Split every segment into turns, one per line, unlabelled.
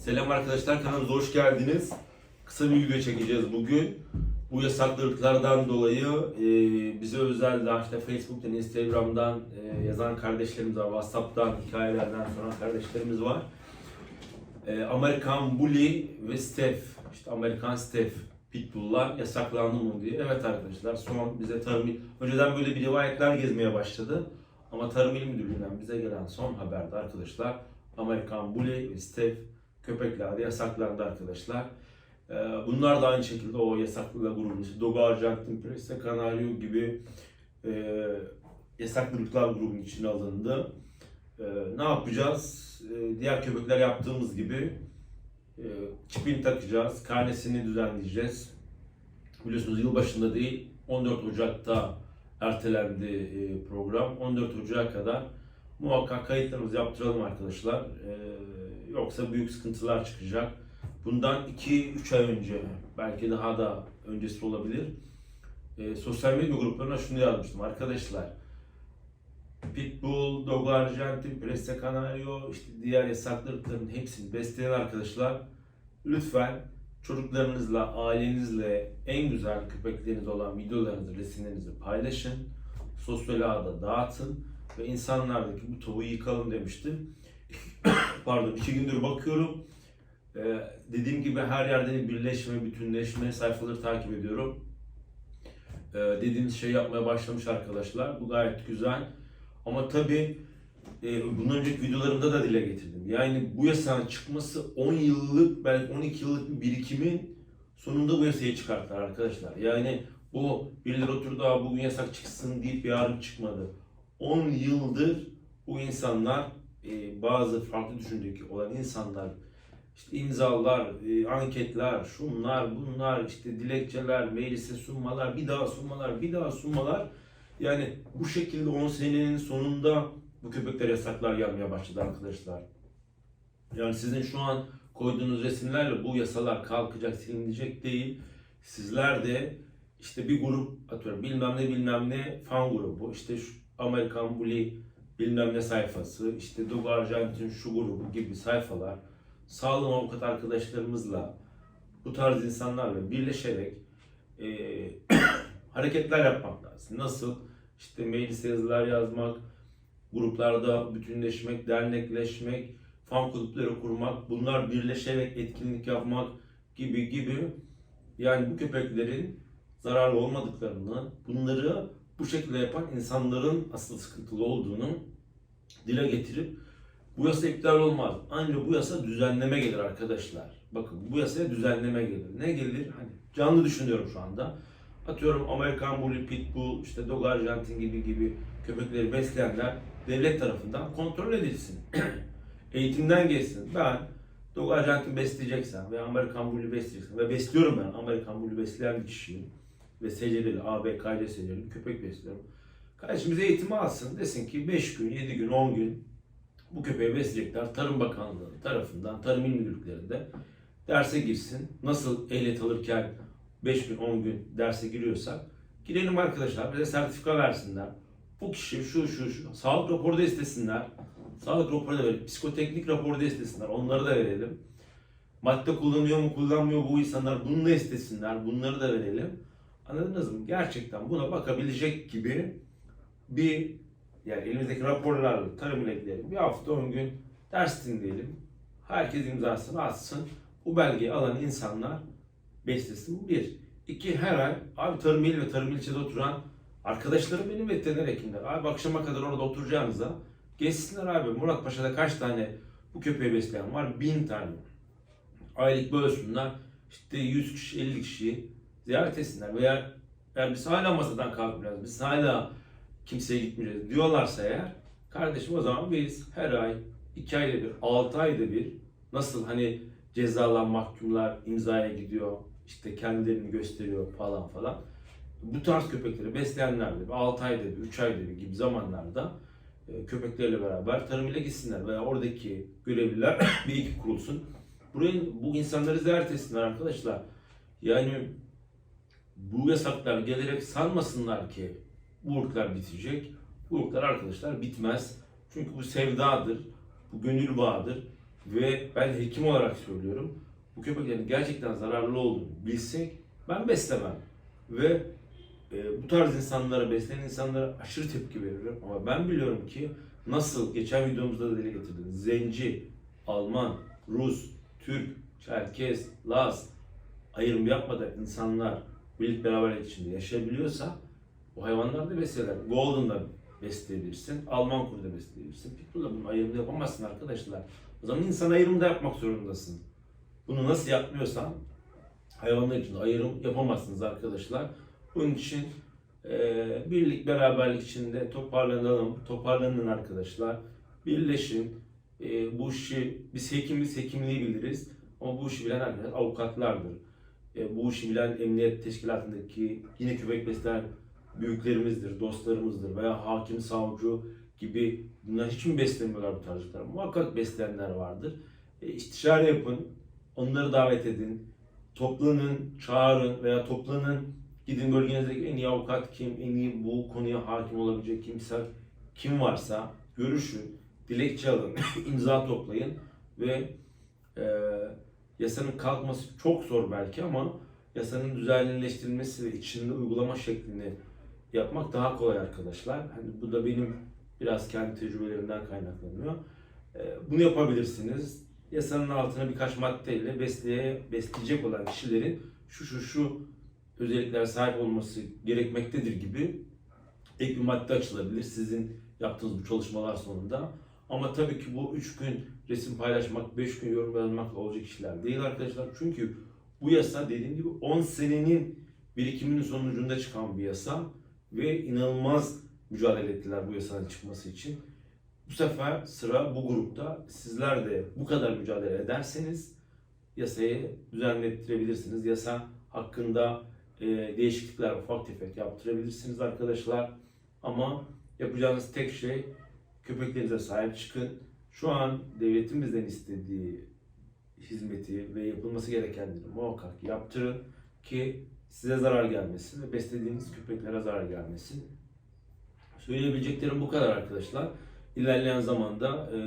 Selam arkadaşlar kanalımıza hoş geldiniz. Kısa bir video çekeceğiz bugün. Bu yasaklıklardan dolayı e, bize özel daha işte Facebook'tan, Instagram'dan e, yazan kardeşlerimiz var, WhatsApp'tan, hikayelerden sonra kardeşlerimiz var. E, Amerikan Bully ve Steph, işte Amerikan Steph Pitbull'lar yasaklandı mı diye. Evet arkadaşlar son bize tarım önceden böyle bir rivayetler gezmeye başladı. Ama Tarım İl Müdürlüğü'nden bize gelen son haberde arkadaşlar Amerikan Bully ve Steph köpekler de yasaklandı arkadaşlar. Ee, Bunlar da aynı şekilde o yasaklılığa grubun işte Dogo Arjantin Presse Canario gibi e, yasaklılıklar grubunun içine alındı. Ee, ne yapacağız? Ee, diğer köpekler yaptığımız gibi e, takacağız, karnesini düzenleyeceğiz. Biliyorsunuz yılbaşında değil, 14 Ocak'ta ertelendi e, program. 14 Ocak'a kadar muhakkak kayıtlarımızı yaptıralım arkadaşlar. Yoksa büyük sıkıntılar çıkacak. Bundan 2-3 ay önce, belki daha da öncesi olabilir. Ee, sosyal medya gruplarına şunu yazmıştım. Arkadaşlar, Pitbull, Dogo Arjantin, Presse Canario, işte diğer yasaklıkların hepsini besleyen arkadaşlar lütfen çocuklarınızla, ailenizle en güzel köpekleriniz olan videolarınızı, resimlerinizi paylaşın. Sosyal ağda dağıtın ve insanlardaki bu tavuğu yıkalım demiştim. Pardon, iki gündür bakıyorum. Ee, dediğim gibi her yerde bir birleşme, bütünleşme sayfaları takip ediyorum. Ee, dediğimiz şey yapmaya başlamış arkadaşlar. Bu gayet güzel. Ama tabii e, bundan önceki videolarımda da dile getirdim. Yani bu yasağın çıkması 10 yıllık, belki 12 yıllık bir birikimin sonunda bu yasayı çıkarttılar arkadaşlar. Yani bu birileri oturdu "Aa, bugün yasak çıksın deyip yarın çıkmadı. 10 yıldır bu insanlar e, bazı farklı düşüncedeki olan insanlar işte imzalar, e, anketler, şunlar, bunlar, işte dilekçeler, meclise sunmalar, bir daha sunmalar, bir daha sunmalar. Yani bu şekilde 10 senenin sonunda bu köpekler yasaklar gelmeye başladı arkadaşlar. Yani sizin şu an koyduğunuz resimlerle bu yasalar kalkacak, silinecek değil. Sizler de işte bir grup atıyorum bilmem ne bilmem ne fan grubu, işte şu Amerikan Bully bilmem ne sayfası, işte Dogo Arjantin şu grubu gibi sayfalar sağlam avukat arkadaşlarımızla bu tarz insanlarla birleşerek eee, hareketler yapmak lazım. Nasıl? İşte meclise yazılar yazmak, gruplarda bütünleşmek, dernekleşmek, fan kulüpleri kurmak, bunlar birleşerek etkinlik yapmak gibi gibi yani bu köpeklerin zararlı olmadıklarını, bunları bu şekilde yapan insanların asıl sıkıntılı olduğunu dile getirip bu yasa iptal olmaz. Ancak bu yasa düzenleme gelir arkadaşlar. Bakın bu yasaya düzenleme gelir. Ne gelir? Hani canlı düşünüyorum şu anda. Atıyorum Amerikan Bully, Pitbull, işte Dog Arjantin gibi gibi köpekleri besleyenler devlet tarafından kontrol edilsin. Eğitimden geçsin. Ben Dog Arjantin besleyeceksem veya Amerikan Bully besleyeceksem ve besliyorum ben Amerikan Bully besleyen bir kişiyim ve SCD'li, AB, KC SCD'li köpek besliyorum. Kardeşimiz eğitimi alsın. Desin ki 5 gün, 7 gün, 10 gün bu köpeği besleyecekler. Tarım Bakanlığı tarafından, Tarım İl Müdürlüklerinde derse girsin. Nasıl ehliyet alırken 5 gün, 10 gün derse giriyorsak girelim arkadaşlar. Bize sertifika versinler. Bu kişi şu şu şu. Sağlık raporu da istesinler. Sağlık raporu da verelim. Psikoteknik raporu da istesinler. Onları da verelim. Madde kullanıyor mu kullanmıyor bu insanlar bunu da istesinler. Bunları da verelim. Anladınız mı? Gerçekten buna bakabilecek gibi bir yani elimizdeki raporlarla tarım ilekleri bir hafta 10 gün ders dinleyelim. Herkes imzasını atsın. Bu belgeyi alan insanlar beslesin. Bir. İki her ay abi tarım il ve tarım ilçede oturan arkadaşlarım benim veteriner hekimler. Abi akşama kadar orada oturacağınıza geçsinler abi. Muratpaşa'da kaç tane bu köpeği besleyen var? Bin tane. Aylık bölsünler. İşte 100 kişi 50 kişiyi ziyaret etsinler. Veya eğer biz hala masadan kalkmayacağız. Biz hala kimseye gitmeyeceğiz diyorlarsa eğer kardeşim o zaman biz her ay, iki ayda bir, altı ayda bir nasıl hani cezalan mahkumlar imzaya gidiyor işte kendilerini gösteriyor falan falan. Bu tarz köpekleri besleyenler de 6 ayda bir, 3 ayda bir gibi zamanlarda e, köpeklerle beraber tarım ile gitsinler veya oradaki görevliler bir ekip kurulsun. Buraya bu insanları ziyaret etsinler arkadaşlar. Yani bu yasaklar gelerek sanmasınlar ki bu ırklar bitecek. Bu ırklar arkadaşlar bitmez. Çünkü bu sevdadır, bu gönül bağıdır. ve ben hekim olarak söylüyorum. Bu köpeklerin gerçekten zararlı olduğunu bilsek ben beslemem. Ve e, bu tarz insanlara, besleyen insanlara aşırı tepki veririm. Ama ben biliyorum ki nasıl geçen videomuzda da dile getirdim. Zenci, Alman, Rus, Türk, Çerkez, Laz ayrım yapmadan insanlar birlik beraberlik içinde yaşayabiliyorsa o hayvanlar da beslerler. Golden'da besleyebilirsin, Alman kuru da besleyebilirsin. Pitbull'da bunun ayrımını yapamazsın arkadaşlar. O zaman insan ayrımı da yapmak zorundasın. Bunu nasıl yapmıyorsan hayvanlar için ayrım yapamazsınız arkadaşlar. Bunun için eee, birlik beraberlik içinde toparlanalım, toparlanın arkadaşlar. Birleşin. Eee, bu işi biz hekimiz hekimliği biliriz ama bu işi bilen arkadaşlar avukatlardır. E, bu işi bilen emniyet teşkilatındaki yine köpek besleyen büyüklerimizdir, dostlarımızdır veya hakim, savcı gibi bunlar hiç mi beslemiyorlar bu tarzcılar? Muhakkak besleyenler vardır. E, istişare yapın, onları davet edin, toplanın, çağırın veya toplanın, gidin bölgenizdeki en iyi avukat kim, en iyi bu konuya hakim olabilecek kimse kim varsa görüşün, dilekçe alın, imza toplayın ve e, yasanın kalkması çok zor belki ama yasanın düzenleştirilmesi ve içinde uygulama şeklini yapmak daha kolay arkadaşlar. Hani bu da benim biraz kendi tecrübelerimden kaynaklanıyor. Ee, Bunu yapabilirsiniz. Yasanın altına birkaç maddeyle besleye, besleyecek olan kişilerin şu şu şu özellikler sahip olması gerekmektedir gibi ek bir madde açılabilir sizin yaptığınız bu çalışmalar sonunda. Ama tabii ki bu 3 gün resim paylaşmak, 5 gün yorum yazmakla olacak işler değil arkadaşlar. Çünkü bu yasa dediğim gibi 10 senenin birikiminin sonucunda çıkan bir yasa ve inanılmaz mücadele ettiler bu yasanın çıkması için. Bu sefer sıra bu grupta. Sizler de bu kadar mücadele ederseniz yasayı düzenlettirebilirsiniz. Yasa hakkında e, değişiklikler ufak tefek yaptırabilirsiniz arkadaşlar. Ama yapacağınız tek şey köpeklerinize sahip çıkın. Şu an devletin bizden istediği hizmeti ve yapılması gerekenleri muhakkak yaptırın ki size zarar gelmesin ve beslediğiniz köpeklere zarar gelmesin. Söyleyebileceklerim bu kadar arkadaşlar. İlerleyen zamanda e,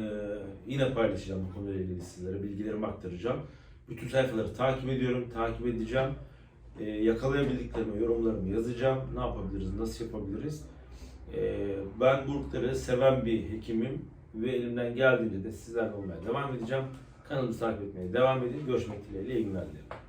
yine paylaşacağım bu konuyla ilgili sizlere bilgilerimi aktaracağım. Bütün sayfaları takip ediyorum, takip edeceğim. E, yakalayabildiklerimi, yorumlarımı yazacağım. Ne yapabiliriz, nasıl yapabiliriz? E, ben burkları seven bir hekimim ve elimden geldiğince de sizlerle olmaya devam edeceğim. Kanalımı takip etmeye devam edin. Görüşmek dileğiyle iyi günler dilerim.